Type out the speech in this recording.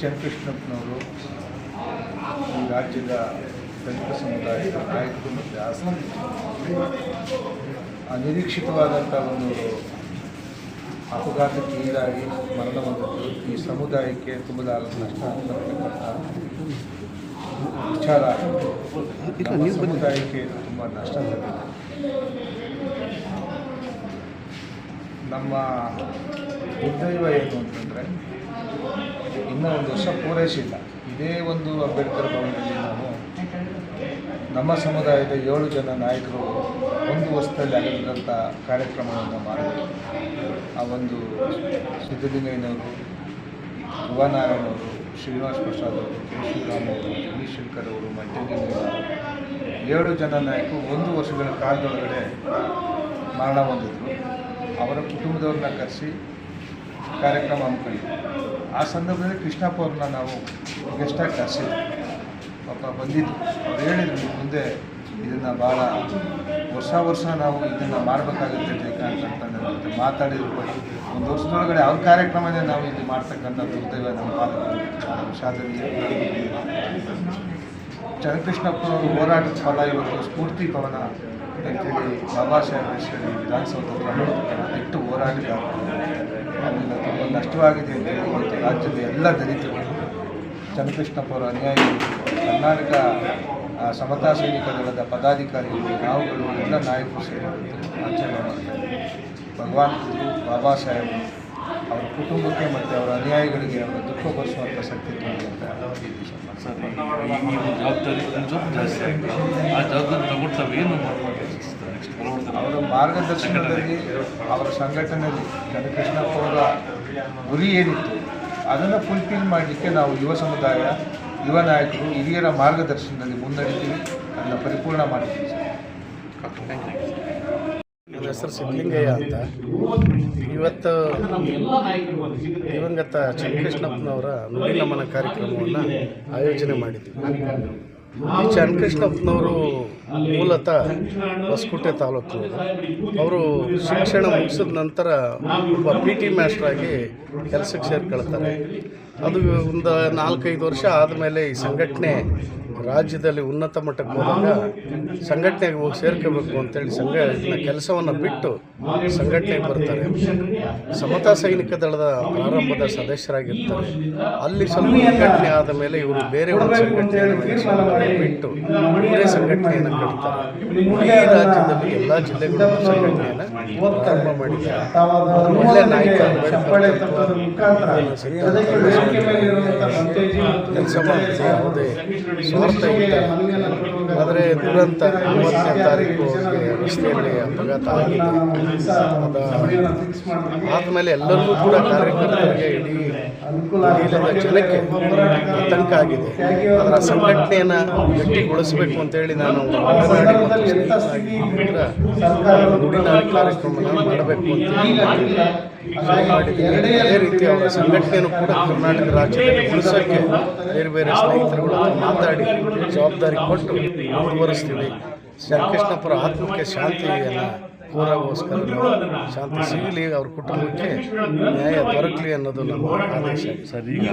ಚನ್ನಕೃಷ್ಣಪ್ಪನವರು ಈ ರಾಜ್ಯದ ದಲಿತ ಸಮುದಾಯದ ನಾಯಕರು ಮತ್ತು ಆಸಕ್ತಿ ಅನಿರೀಕ್ಷಿತವಾದಂಥ ಒಂದು ಅಪಘಾತಕ್ಕೆ ಈಡಾಗಿ ಮರಣ ಹೊಂದಿದ್ದು ಈ ಸಮುದಾಯಕ್ಕೆ ತುಂಬಲಾರ ನಷ್ಟ ಅಂತಕ್ಕಂಥ ವಿಚಾರ ನಮ್ಮ ಸಮುದಾಯಕ್ಕೆ ತುಂಬ ನಷ್ಟ ತಂದಿದೆ ನಮ್ಮ ದುರ್ದೈವ ಏನು ಅಂತಂದರೆ ಇನ್ನೂ ಒಂದು ವರ್ಷ ಪೂರೈಸಿಲ್ಲ. ಇದೇ ಒಂದು ಅಂಬೇಡ್ಕರ್ ಭವನದಲ್ಲಿ ನಾವು ನಮ್ಮ ಸಮುದಾಯದ ಏಳು ಜನ ನಾಯಕರು ಒಂದು ವರ್ಷದಲ್ಲಿ ಆಗಿರುವಂಥ ಕಾರ್ಯಕ್ರಮವನ್ನು ಮಾಡಿದರು ಆ ಒಂದು ಸಿದ್ದಲಿಂಗಯ್ಯನವರು ಧ್ರುವನಾರಾಯಣವರು ಶ್ರೀನಿವಾಸ್ ಪ್ರಸಾದ್ ಅವರು, ಕೆ. ಅವರು ಜಗದೀಶ್ ಶಂಕರ್ ಅವರು ಏಳು ಜನ ನಾಯಕರು ಒಂದು ವರ್ಷಗಳ ಕಾಲದೊಳಗಡೆ ಮರಣ ಹೊಂದಿದ್ರು. ಅವರ ಕುಟುಂಬದವ್ರನ್ನ ಕರೆಸಿ ಕಾರ್ಯಕ್ರಮ ಹಮ್ಮಿಕೊಂಡಿದ್ವಿ ಆ ಸಂದರ್ಭದಲ್ಲಿ ಕೃಷ್ಣಪ್ಪ ಅವ್ರನ್ನ ನಾವು ಗೆಸ್ಟಾಗಿ ಕರೆಸಿದ್ವಿ. ಪಾಪ ಬಂದಿದ್ದು ಅವ್ರು ಹೇಳಿದ್ರು ಮುಂದೆ ಇದನ್ನು ಭಾಳ ವರ್ಷ ವರ್ಷ ನಾವು ಇದನ್ನು ಮಾಡಬೇಕಾಗುತ್ತೆ ಜಯಕಾಂತ್ ಅಂತ ನನ್ನ ಜೊತೆ ಮಾತಾಡಿದ್ರು ಬಗ್ಗೆ ಒಂದು ವರ್ಷದೊಳಗಡೆ ಅವ್ರ ಕಾರ್ಯಕ್ರಮನೇ ನಾವು ಇಲ್ಲಿ ಮಾಡ್ತಕ್ಕಂಥ ದುರ್ದೈವ ನಮ್ಮ ಚನ್ನಕೃಷ್ಣಪ್ಪನವರು ಹೋರಾಟದ ಫಲ ಇವತ್ತು ಸ್ಫೂರ್ತಿ ಭವನ ಅಂತೇಳಿ ಬಾಬಾ ಸಾಹೇಬ್ ಹೆಸರಲ್ಲಿ ವಿಧಾನಸೌಧ ಎಷ್ಟು ಹೋರಾಟಗಾರರು ನಷ್ಟವಾಗಿದೆ ಅಂತ ಹೇಳ್ಕೊಳ್ತೀವಿ ರಾಜ್ಯದ ಎಲ್ಲ ದಲಿತರು ಚನ್ನಕೃಷ್ಣಪ್ಪ ಅವರ ಅನುಯಾಯಿಗಳು ಕರ್ನಾಟಕ ಸಮತಾ ಸೈನಿಕ ದಳದ ಪದಾಧಿಕಾರಿಗಳು, ನಾವುಗಳು, ಎಲ್ಲ ನಾಯಕರು ಸೇರಿ ಆಚರಣೆ ಮಾಡ್ತಾರೆ ಭಗವಾನ್ ಬಾಬಾ ಸಾಹೇಬ್ ಅವರ ಕುಟುಂಬಕ್ಕೆ ಮತ್ತು ಅವರ ಅನ್ಯಾಯಗಳಿಗೆ ಅವರ ದುಃಖ ಬರೆಸುವಂಥ ಶಕ್ತಿ ಜವಾಬ್ದಾರಿ ಆ ಜವಾಬ್ದಾರಿ ತಗೊಂಡು ಅವರ ಮಾರ್ಗದರ್ಶನದಲ್ಲಿ, ಅವರ ಸಂಘಟನೆಯಲ್ಲಿ ಕನಕೃಷ್ಣಪ್ಪ ಅವರ ಗುರಿ ಏನಿತ್ತು, ಅದನ್ನು ಫುಲ್ಫಿಲ್ ಮಾಡಲಿಕ್ಕೆ ನಾವು ಯುವ ಸಮುದಾಯ, ಯುವ ನಾಯಕರು, ಹಿರಿಯರ ಮಾರ್ಗದರ್ಶನದಲ್ಲಿ ಮುನ್ನಡೆತೀವಿ, ಅದನ್ನು ಪರಿಪೂರ್ಣ ಮಾಡಿದ್ದೀವಿ ನನ್ನ ಹೆಸರು ಸಿದ್ಧಲಿಂಗಯ್ಯ ಅಂತ. ಇವತ್ತು ದಿವಂಗತ ಚನ್ನಕೃಷ್ಣಪ್ಪನವರ ನುಡಿ ನಮನ ಕಾರ್ಯಕ್ರಮವನ್ನು ಆಯೋಜನೆ ಮಾಡಿದ್ವಿ. ಈ ಚನ್ನಕೃಷ್ಣಪ್ಪನವರು ಮೂಲತಃ ಹೊಸಕೋಟೆ ತಾಲೂಕು. ಅವರು ಶಿಕ್ಷಣ ಮುಗಿಸಿದ ನಂತರ ಒಬ್ಬ ಪಿ ಟಿ ಮಾಸ್ಟ್ರಾಗಿ ಕೆಲಸಕ್ಕೆ ಸೇರ್ಕೊಳ್ತಾರೆ. ಅದು ಒಂದು ನಾಲ್ಕೈದು ವರ್ಷ ಆದಮೇಲೆ ಈ ಸಂಘಟನೆ ರಾಜ್ಯದಲ್ಲಿ ಉನ್ನತ ಮಟ್ಟಕ್ಕೆ ಹೋದಾಗ ಸಂಘಟನೆಗೆ ಹೋಗಿ ಸೇರ್ಕೋಬೇಕು ಅಂತೇಳಿ ಸಂಘ ಕೆಲಸವನ್ನು ಬಿಟ್ಟು ಸಂಘಟನೆಗೆ ಬರ್ತಾರೆ. ಸಮತಾ ಸೈನಿಕ ದಳದ ಪ್ರಾರಂಭದ ಸದಸ್ಯರಾಗಿರ್ತಾರೆ. ಅಲ್ಲಿ ಸ್ವಲ್ಪ ಸಂಘಟನೆ ಆದ ಮೇಲೆ ಇವರು ಬೇರೆ ಒಂದು ಸಂಘಟನೆಯನ್ನು ಬಿಟ್ಟು ಬೇರೆ ಸಂಘಟನೆಯನ್ನು ಕಟ್ತಾರೆ. ಇಡೀ ರಾಜ್ಯದಲ್ಲಿ ಎಲ್ಲ ಜಿಲ್ಲೆಗಳು ಸಂಘಟನೆಯನ್ನು ಪ್ರಾರಂಭ ಮಾಡಿದ್ದಾರೆ. ಕೆಲಸ ಸ್ವಾರ್ಥ ಆದರೆ ದುರಂತ ಮೂವತ್ತನೇ ತಾರೀಕು ರಸ್ತೆಯಲ್ಲಿ ಅಪಘಾತ ಆಗಿದೆ. ಆದಮೇಲೆ ಎಲ್ಲರಿಗೂ ಕೂಡ ಕಾರ್ಯಕರ್ತರಿಗೆ ಇಡೀ ಜನಕ್ಕೆ ಆತಂಕ ಆಗಿದೆ. ಅದರ ಸಂಘಟನೆಯನ್ನು ಗಟ್ಟಿಗೊಳಿಸಬೇಕು ಅಂತೇಳಿ ನಾನು ಮಾತನಾಡಿ ಕಾರ್ಯಕ್ರಮವನ್ನು ಮಾಡಬೇಕು ಅಂತ ಮಾಡಿದ್ದೀನಿ ಅದೇ ರೀತಿ ಅವರ ಸಂಘಟನೆಯನ್ನು ಕೂಡ ಕರ್ನಾಟಕ ರಾಜ್ಯದಲ್ಲಿ ಉಳಿಸೋಕ್ಕೆ ಬೇರೆ ಬೇರೆ ಸ್ನೇಹಿತರುಗಳು ಹತ್ರ ಮಾತಾಡಿ ಜವಾಬ್ದಾರಿ ಕೊಟ್ಟು ಮುಂದುವರಿಸ್ತೀವಿ. ಶ್ರೀಕೃಷ್ಣಪುರ ಆತ್ಮಕ್ಕೆ ಶಾಂತಿಯನ್ನು ಕೋರೋಗೋಸ್ಕರ ನಾವು ಶಾಂತಿ ಸಿಗಲಿ, ಅವ್ರ ಕುಟುಂಬಕ್ಕೆ ನ್ಯಾಯ ದೊರಕಲಿ ಅನ್ನೋದು ನಮ್ಮ ಆದೇಶ. ಸರ್, ಈಗ